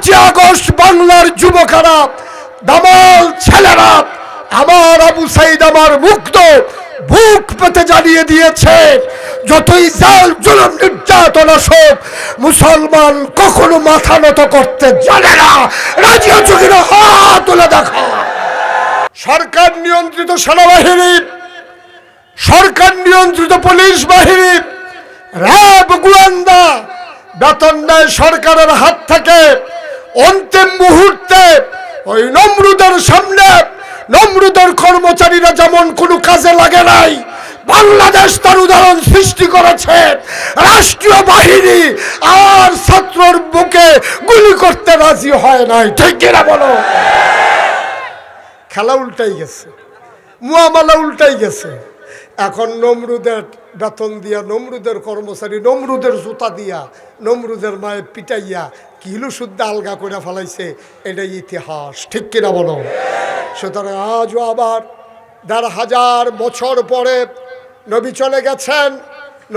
পাঁচই আগস্ট বাংলার যুবকেরা, দামাল ছেলেরা, আমার আবু সাইদ আমার মুক্ত বুক পেতে জানিয়ে দিয়েছে, যতই জাল, জুলুম, নির্যাতন আসুক, মুসলমান কখনো মাথা নত করতে জানে না। রাজি আছো কিনা? হাত তুলে দেখা। সরকার নিয়ন্ত্রিত সেনাবাহিনী, সরকার নিয়ন্ত্রিত পুলিশ বাহিনী, র্যাব, গোয়েন্দা, বেতন নেয় সরকারের হাত থেকে। অন্তিম মুহূর্তে ওই নমরুদের সামনে, নমরুদের কর্মচারীরা যেমন কোনো কাজে লাগে নাই, বাংলাদেশ তার উদাহরণ সৃষ্টি করেছে। রাষ্ট্রীয় বাহিনী আর ছাত্রর বুকে গুলি করতে রাজি হয় নাই। ঠিক কিনা বলো? খেলা উল্টাই গেছে। মুয়ামালা উল্টাই গেছে। এখন নমরুদের বেতন দিয়া, নমরুদের কর্মচারী, নমরুদের জুতা দিয়া, নমরুদের মায়ের পিটাইয়া, কিলো শুদ্ধ আলগা করে ফেলাইছে, এটাই ইতিহাস। ঠিক কিনা বলো? সুতরাং আজও আবার দেড় হাজার বছর পরে নবী চলে গেছেন,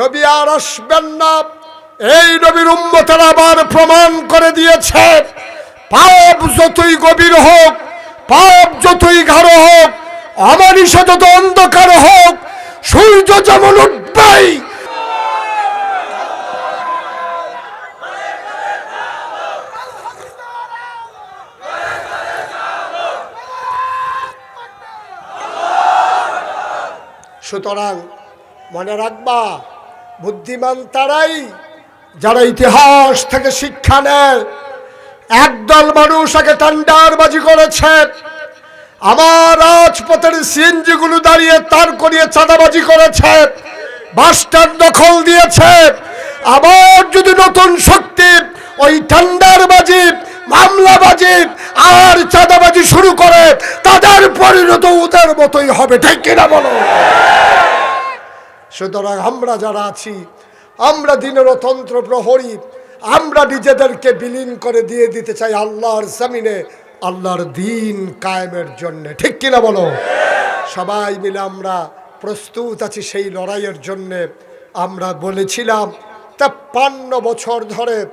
নবী আর আসবেন না। এই নবীর উম্মতের আবার প্রমাণ করে দিয়েছে, পাপ যতই গভীর হোক, পাপ যতই গাঢ় হোক অমানিস যত অন্ধকার হোক সূর্য যেমন উঠবেই। সুতরাং মনে রাখবা, বুদ্ধিমান তারাই যারা ইতিহাস থেকে শিক্ষা নেয়, একদল মানুষ আগে টান্ডারবাজি করেছে। আমার রাজপথের সিএনজিগুলো দাঁড়িয়ে তার করিয়ে চাঁদাবাজি করেছে বাসস্ট্যান্ড দখল দিয়েছে। আবার যদি নতুন শক্তি, ওই ঠান্ডারবাজি মামলাবাজি আর চাঁদাবাজি শুরু করে, তাদের পরিণত ওদের মতোই হবে, ঠিক কিনা বলো? সুতরাং আমরা যারা আছি, আমরা দিনের তন্ত্র প্রহরী, আমরা নিজেদেরকে বিলীন করে দিয়ে দিতে চাই আল্লাহর জমিনে। আল্লাহর দিন কায়েমের জন্য। ঠিক কিনা বলো? সবাই মিলে আমরা প্রস্তুত আছি সেই লড়াইয়ের জন্যে। আমরা বলেছিলাম, তেপ্পান্ন বছর ধরে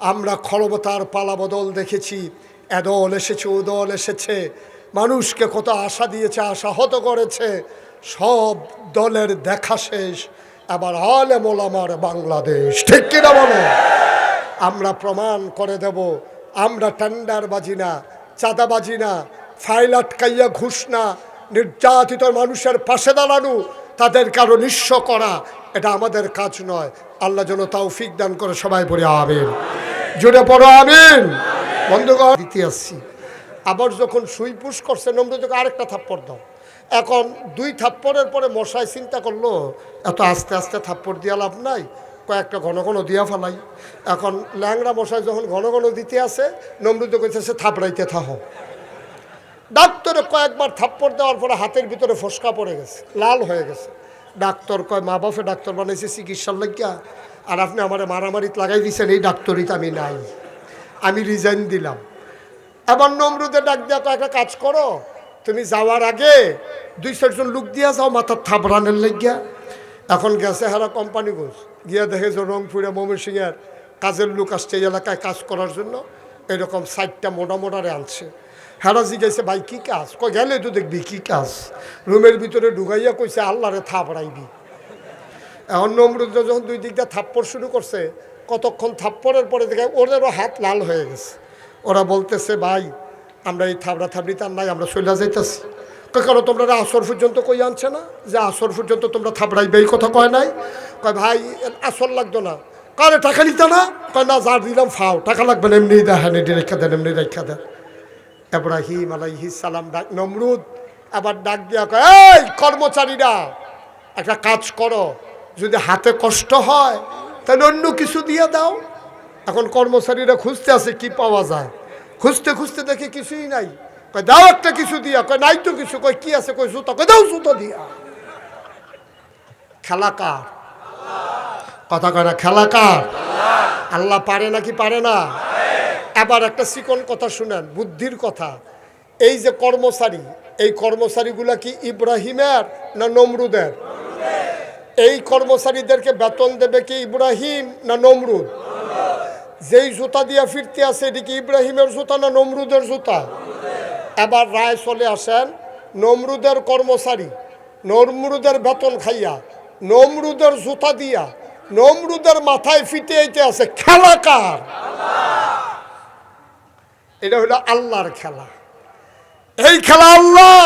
আমরা খরবতার পালাবদল দেখেছি। এদল এসেছে উদল এসেছে। মানুষকে কত আশা দিয়েছে, আশাহত করেছে। সব দলের দেখা শেষ। আবার আলে মোলামার বাংলাদেশ। ঠিক কিনা বলো? আমরা প্রমাণ করে দেব, আমরা টেন্ডারবাজি না চাঁদাবাজি না, ফাইল আটকাইয়া ঘুষ না, নির্যাতিত মানুষের পাশে দাঁড়ানো, তাদের কারও নিঃস্ব করা, এটা আমাদের কাজ নয়। আল্লাহ যেন তৌফিক দান করে সবাই পড়ে আমিন। জুড়ে পড়ো, আমিন। বন্ধুগণ দিতে আসছি। আবার যখন সুই পুশ করছে নম্রতকে আরেকটা থাপ্পড় দাও। এখন দুই থাপ্পড়ের পরে মশাই চিন্তা করল, এত আস্তে আস্তে থাপ্পড় দিয়া লাভ নাই। কয়েকটা ঘন ঘন দিয়া ফেলাই। এখন ল্যাংরা মশাই যখন ঘন ঘন দিতে আসে, নমরুদ কইছে সে থাপড়াইতে থাকো। ডাক্তারে কয়েকবার থাপ্পড় দেওয়ার পরে হাতের ভিতরে ফসকা পড়ে গেছে, লাল হয়ে গেছে। ডাক্তার কয়, মা বাপে ডাক্তার বানাইছে, চিকিৎসার লাগিয়া। আর আপনি আমার মারামারিত লাগাই দিয়েছেন এই ডাক্তারিতে আমি নাই। আমি রিজাইন দিলাম। এবার নমরুদে ডাক দিয়া তো একটা কাজ করো, তুমি যাওয়ার আগে দুই চারজন লোক দিয়া যাও, মাথার থাপড়ানের লাগিয়া। এখন গেছে হারা কোম্পানি গোস গিয়া দেখে যে রংপুরে ময়মনসিংহের কাজের লোক আসছে এই এলাকায় কাজ করার জন্য, এরকম সাইডটা মোটা মোটারে আনছে। হেরা জিজ্ঞাসা, ভাই, কী কাজ? কই গেলে তো দেখবি কী কাজ। রুমের ভিতরে ঢুকাইয়া কইছে, আল্লাহরে থাপড়াইবি। এখন নমরুদ যখন দুই দিকটা থাপ্পড় শুরু করছে, কতক্ষণ থাপ্পড়ের পরে দেখে ওদেরও হাত লাল হয়ে গেছে। ওরা বলতেছে, ভাই, আমরা এই থাবড়া থাবড়িতে আর নাই, আমরা চলে যাইতেছি। কারণ তোমরা আসর পর্যন্ত কই আনছে না? যে আসর পর্যন্ত তোমরা থাবড়াইবে এই কথা কয় নাই? কয়, ভাই আসর লাগতো না। কারে, টাকা নিতে না? কয়, না যার দিলাম, ফাও। টাকা লাগবে না এমনি দেখেন এটি রেখা দেন এমনি রেখা দেন। এব্রাহিম আলাইহিস সালাম ডাক, নমরুদ, আবার ডাক দিয়া কয়, এই, কর্মচারীরা, একটা কাজ করো। যদি হাতে কষ্ট হয়, তাহলে অন্য কিছু দিয়ে দাও। এখন কর্মচারীরা খুঁজতে আছে কি পাওয়া যায়? খুঁজতে খুঁজতে দেখে কিছুই নাই। কয়, দাও একটা কিছু দিয়া। কয়, নাই তো কিছু। কয়, কি আছে? কয়, জুতো। কয়, দাও জুতো দিয়া। খেলা কার? কথা কয় না, খেলা কার? আল্লাহ পারে নাকি পারে না? এবার একটা চিকন কথা শুনেন, বুদ্ধির কথা। এই যে কর্মচারী, এই কর্মচারীগুলা কি ইব্রাহিমের না নমরুদের? এই কর্মচারীদেরকে বেতন দেবে কি ইব্রাহিম না নমরুদ? যেই জুতা দিয়া ফিরতে আছে, এটি কি ইব্রাহিমের জুতা না নমরুদের জুতা? এবার রায় চলে আসেন নমরুদের কর্মচারী নমরুদের বেতন খাইয়া নমরুদের জুতা দিয়া নমরুদের মাথায় ফিটে আইতে আছে খেলা কার এটা হলো আল্লাহর খেলা এই খেলা আল্লাহ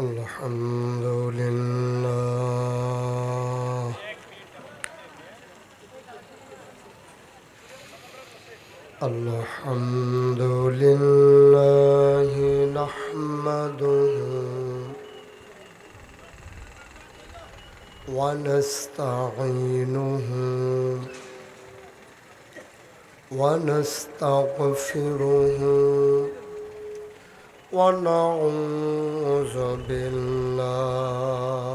الحمد لله الحمد لله نحمده ونستعينه ونستغفره ونعوذ بالله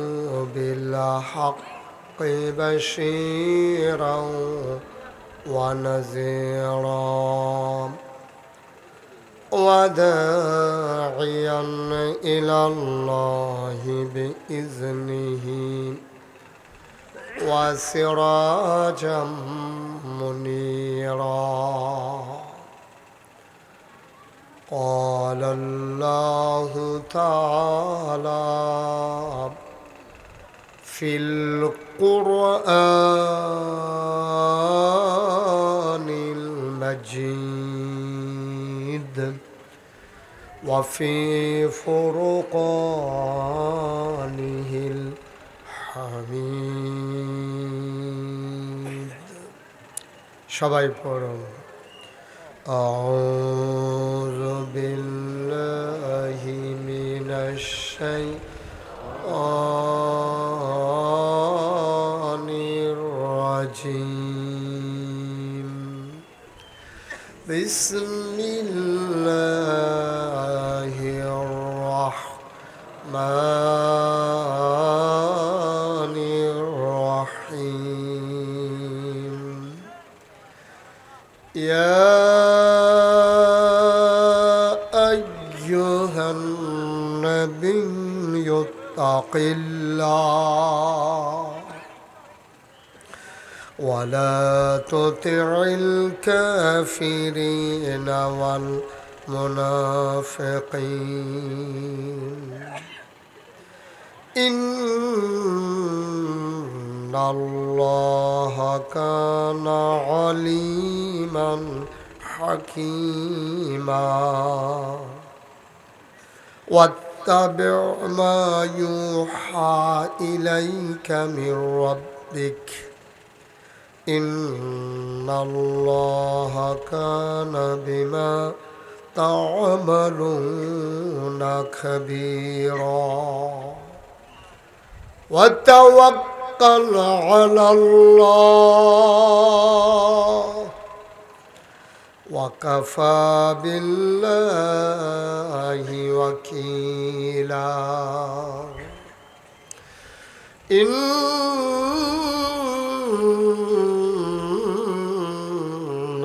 بالحق بشيرا ونذيرا. وداعيا إلى الله بإذنه. وسراجا منيرا. قال الله تعالى في القرآن المجيد وفي فرقانه الحميد সবাই পড়ুন أعوذ بالله من الشيطان بسم الله الرحمن الرحيم. يا أيها النبي اتق الله ولا تطع الكافرين والمنافقين. إن الله كان عليما حكيما. واتبع ما يوحى إليك من ربك. إن الله كان بما تعملون خبيرا. وتوكل على الله. وكفى بالله وكيلا. إن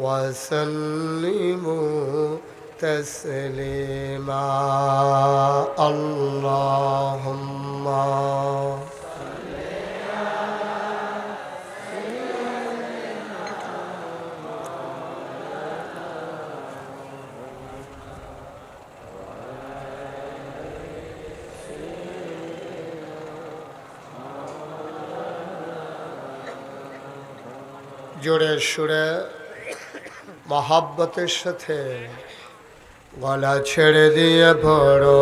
وسلموا تسليما اللهم জোরে সুরে মহাব্বতের সাথে গলা ছেড়ে দিয়ে পড়ো